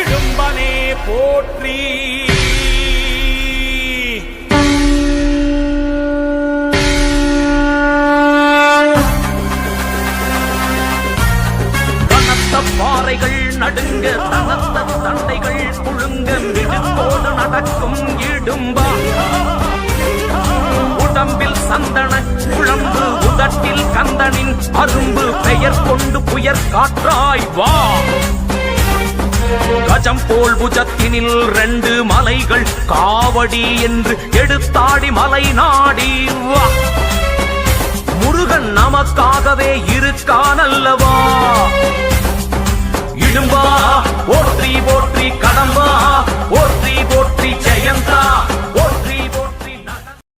இழும்பனே போற்றி. பாறைகள் நடுங்க தனத்த தண்டைகள் புழுங்க மிடுக்கோடு நடக்கும் இடும்பா. உடம்பில் சந்தன குழம்பு உதட்டில் கந்தனின் அரும்பு பெயர் கொண்டு புயற் காற்றாய் வா. போல் புஜத்தினில் ரெண்டு மலைகள் காவடி என்று எடுத்தாடி மலை நாடி. வா. முருகன் நமக்காகவே இருக்கானல்லவா. இடும்பா போற்றி போற்றி கடம்பா